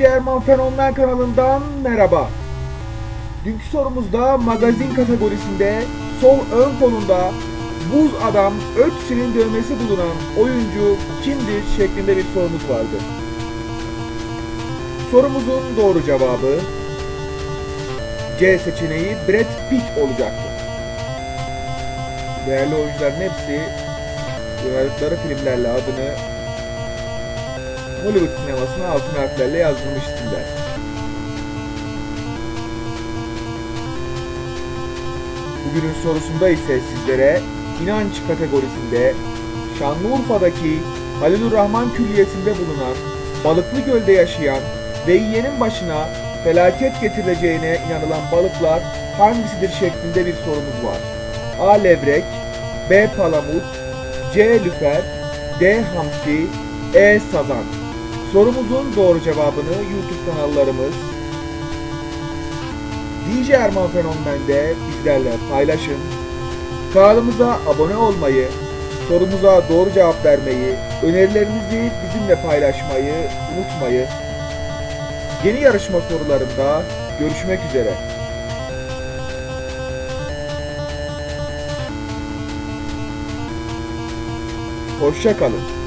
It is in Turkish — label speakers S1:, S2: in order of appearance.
S1: Erman Fenomen kanalından merhaba. Dünkü sorumuzda magazin kategorisinde sol ön kolunda buz adam Ötzi'nin dövmesi bulunan oyuncu kimdir şeklinde bir sorumuz vardı. Sorumuzun doğru cevabı C seçeneği Brad Pitt olacaktı. Değerli oyuncuların hepsi oynadıkları filmlerle adını Hollywood sinemasına altın harflerle yazılmış isimler. Bugünün sorusunda ise sizlere inanç kategorisinde Şanlıurfa'daki Halilur Rahman Külliyesi'nde bulunan Balıklı Göl'de yaşayan ve yiyenin başına felaket getireceğine inanılan balıklar hangisidir şeklinde bir sorumuz var. A. Levrek B. Palamut C. Lüfer D. Hamsi E. Sazan Sorumuzun doğru cevabını YouTube kanallarımız DJ Erman Fenomen'de bizlerle paylaşın. Kanalımıza abone olmayı, sorumuza doğru cevap vermeyi, önerilerinizi bizimle paylaşmayı unutmayın. Yeni yarışma sorularında görüşmek üzere. Hoşça kalın.